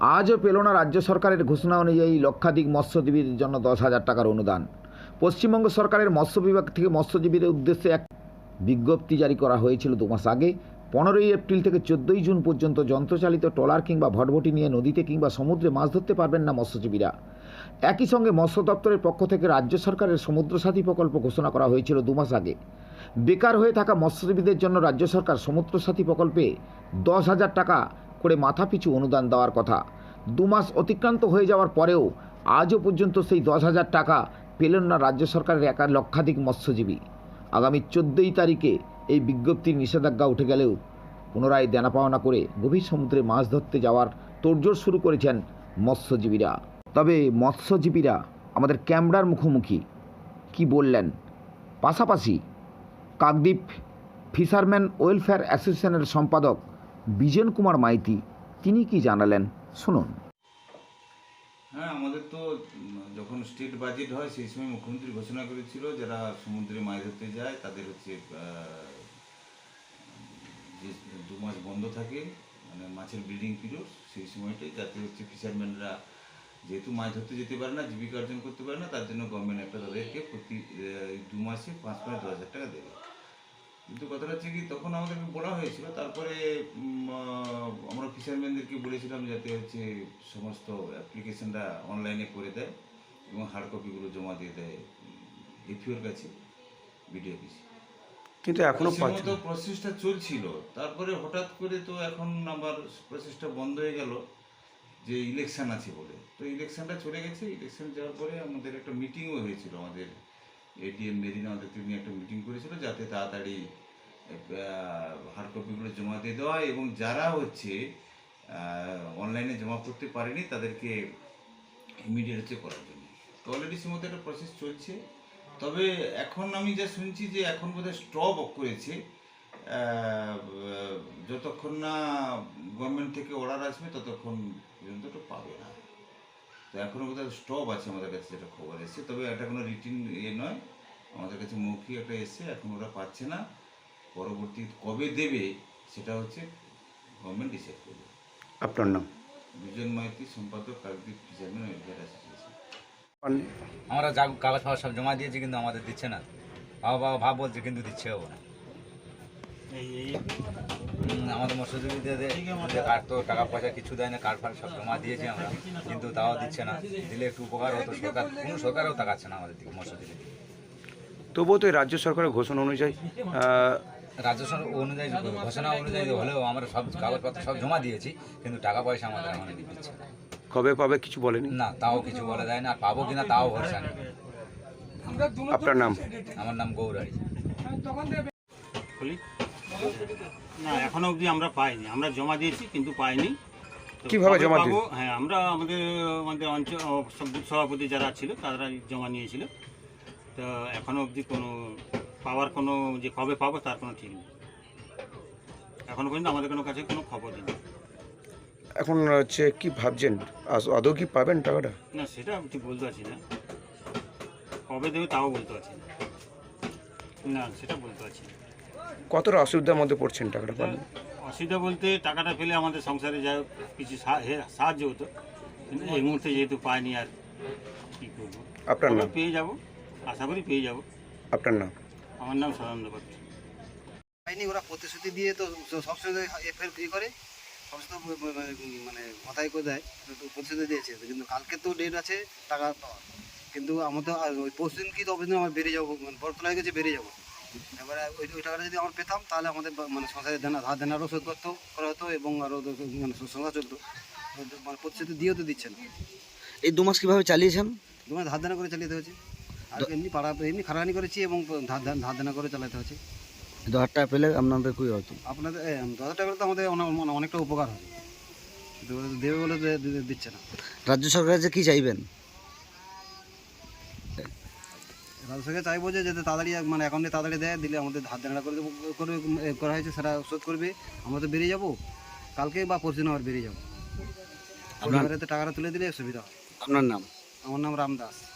আজও পেল না রাজ্য সরকারের ঘোষণা অনুযায়ী লক্ষাধিক মৎস্যজীবীর জন্য দশ হাজার টাকার অনুদান। পশ্চিমবঙ্গ সরকারের মৎস্য বিভাগ থেকে মৎস্যজীবীদের উদ্দেশ্যে এক বিজ্ঞপ্তি জারি করা হয়েছিল দু মাস আগে। পনেরোই এপ্রিল থেকে চোদ্দোই জুন পর্যন্ত যন্ত্রচালিত ট্রলার কিংবা ভটভটি নিয়ে নদীতে কিংবা সমুদ্রে মাছ ধরতে পারবেন না মৎস্যজীবীরা। একই সঙ্গে মৎস্য দপ্তরের পক্ষ থেকে রাজ্য সরকারের সমুদ্রসাথী প্রকল্প ঘোষণা করা হয়েছিল দু মাস আগে। বেকার হয়ে থাকা মৎস্যজীবীদের জন্য রাজ্য সরকার সমুদ্রসাথী প্রকল্পে দশ হাজার টাকা করে মাথাপিছু অনুদান দেওয়ার কথা। দু মাস অতিক্রান্ত হয়ে যাওয়ার পরেও আজও পর্যন্ত সেই দশ হাজার টাকা পেলেন না রাজ্য সরকারের একা লক্ষাধিক মৎস্যজীবী। আগামী চোদ্দোই তারিখে এই বিজ্ঞপ্তির নিষেধাজ্ঞা উঠে গেলেও পুনরায় দেনা পাওনা করে গভীর সমুদ্রে মাছ ধরতে যাওয়ার তোড়জোড় শুরু করেছেন মৎস্যজীবীরা। তবে মৎস্যজীবীরা আমাদের ক্যামেরার মুখোমুখি। কি বললেন? পাশাপাশি কাকদ্বীপ ফিশারম্যান ওয়েলফেয়ার অ্যাসোসিয়েশনের সম্পাদক বিজেন কুমার মাইতি, তিনি কি জানালেন? শুনুন। হ্যাঁ আমাদের তো যখন স্টেট বাজেট হয়, সেই সময় মুখ্যমন্ত্রী ঘোষণা করেছিল যারা সমুদ্রে মাছ ধরতে যায়, তাদের হচ্ছে যে দু মাস বন্ধ থাকে মানে মাছের ব্রিডিং পিরিয়ড, সেই সময়টাই যাতে হচ্ছে ফিশারম্যানরা যেহেতু মাছ ধরতে যেতে পারে না, জীবিকা অর্জন করতে পারে না, তার জন্য গভর্নমেন্ট একটা তাদেরকে প্রতি দু মাসে পাঁচ পাঁচ দশ হাজার টাকা দেবে। কিন্তু কথাটা হচ্ছে কি তখন আমাদেরকে বলা হয়েছিল তারপরে আমরা ফিশারম্যানদেরকে বলেছিলাম যাতে হচ্ছে সমস্ত অ্যাপ্লিকেশনটা অনলাইনে করে দেয় এবং হার্ড কপিগুলো জমা দিয়ে দেয় এফিওর কাছে বিডিও অফিসে কিন্তু এখনও মতো প্রসেসটা চলছিল তারপরে হঠাৎ করে তো এখন আবার প্রসেসটা বন্ধ হয়ে গেল যে ইলেকশন আছে বলে। তো ইলেকশনটা চলে গেছে ইলেকশন যাওয়ার পরে আমাদের একটা মিটিংও হয়েছিল আমাদের এডিএম মেরিনা আমাদেরকে নিয়ে একটা মিটিং করেছিল যাতে তাড়াতাড়ি হার্ড কপিগুলো জমা দিয়ে দেওয়া এবং যারা হচ্ছে অনলাইনে জমা করতে পারেনি তাদেরকে ইমিডিয়েট হচ্ছে করার জন্য। তো অলরেডি সে মতো একটা প্রসেস চলছে। তবে এখন আমি যা শুনছি যে এখন বোধহয় স্টপ করেছে। যতক্ষণ না গভর্নমেন্ট থেকে অর্ডার আসবে ততক্ষণ পর্যন্ত ওটা পাবে না। তো এখনও বোধহয় স্টপ আছে আমাদের কাছে যেটা খবর এসেছে। তবে এটা কোনো রিটিন ইয়ে নয়। আমাদের কাছে মৌখিক একটা এসছে এখন ওরা পাচ্ছে না। পরবর্তী কবে দেবে সেটা হচ্ছে গভর্নমেন্ট ডিসাইড করবে। আপনার নাম? বিজন মাইতি সম্পাদক কাকদ্বীপ ফিশারম্যান ওয়েলফেয়ার অ্যাসোসিয়েশন আমরা যা কাগজ ফাগজ সব জমা দিয়েছি কিন্তু আমাদের দিচ্ছে না। বাবা বাবা ভাব বলছে কিন্তু দিচ্ছেও না। আমাদের মৎস্যজীবীদের কার্ড তো টাকা পয়সা কিছু দেয় না কার্ড ফার্ড সব জমা দিয়েছি আমরা কিন্তু তাও দিচ্ছে না। দিলে একটু উপকার হতো সরকার কোনো সরকারও তাকাচ্ছে না আমাদের দিকে মৎস্যজীবী তবুও তো রাজ্য সরকারের ঘোষণা অনুযায়ী রাজ্য সরকার অনুযায়ী ঘোষণা অনুযায়ী হলেও আমরা সব কাগজপত্র সব জমা দিয়েছি কিন্তু টাকা পয়সা আমাদের এখন দিচ্ছে কবে পাবে কিছু বলেনি? না তাও কিছু বলা যায় না আর পাবো কিনা তাও ভরসা নেই। আপনার নাম? আমার নাম গৌরাড়ি বলি না এখনও অবধি আমরা পাইনি। আমরা জমা দিয়েছি কিন্তু পাইনি। কীভাবে জমা? হ্যাঁ আমরা আমাদের আমাদের অঞ্চল সভাপতি যারা ছিল তারা জমা নিয়েছিল। তো এখনও অবধি কোনো পাওয়ার কোনো যে কবে পাবো তার কোনো ঠিক নেই। এখনও পর্যন্ত আমাদের কোনো কাছে কোনো খবর নেই। এখন হচ্ছে কি ভাবছেন? আস- আদৌ কি পাবেন টাকাটা? না সেটা আমি ঠিক বলতে পারছি না। কবে দেবে তাও বলতে পারছি না। না সেটা বলতে পারছি না। কতটা অসুবিধার মধ্যে পড়ছেন টাকাটা পাবেন? অসুবিধা বলতে টাকাটা পেলে আমাদের সংসারে যা কিছু সা- হে- সাহায্য হতো। কিন্তু এই মুহূর্তে যেহেতু পাইনি আর কী করব। আপনার নাম? পেয়ে যাব? আশা করি পেয়ে যাব। আপনার নাম? আমার নাম সদানন্দ পাত্র। পাইনি ওরা প্রতিশ্রুতি দিয়ে তো সবসময় এফআইআর ইয়ে করে। সবসময় মানে মাথায় করে দেয় তো প্রতিশ্রুতি দিয়েছে। কিন্তু কালকে তো ডেট আছে টাকা পাওয়ার। কিন্তু আমার তো আর ওই পরশু দিন কি তো অবদিন আমার বেরিয়ে যাব। মানে বরতলা হয়ে গেছে বেরিয়ে যাব। এবারে ওই ওই টাকাটা যদি আমরা পেতাম তাহলে আমাদের মানে সংসারে দেনা ধার দেনারও শোধ করতে করা হতো এবং আরও মানে সংসার চলতো। মানে প্রতিশ্রুতি দিয়েও তো দিচ্ছে না। এই দু মাস কীভাবে চালিয়েছেন? তোমার ধার দেনা করে চালিয়ে হয়েছে এমনি পাড়া এমনি খারানি করেছি এবং ধার দেনা করে চালাতে হচ্ছে। দু হাজার টাকা পেলে আপনাদের কুই হতো। আপনাদের দশ হাজার টাকা তো আমাদের অনেকটা উপকার হবে দেবে বলে দে- দে- দিচ্ছে না। রাজ্য সরকার যে কি চাইবেন? রাজ্য সরকার চাইব যে যাতে তাড়াতাড়ি মানে অ্যাকাউন্টে তাড়াতাড়ি দেয় দিলে আমাদের ধার দেনা করে দেবো করে করা হয়েছে সেটা শোধ করবে। আমরা তো বেরিয়ে যাব। কালকে বা পরশু দিন আবার বেরিয়ে যাব। আপনার- টাকাটা তুলে দিলে সুবিধা হয়। আপনার নাম? আমার নাম রামদাস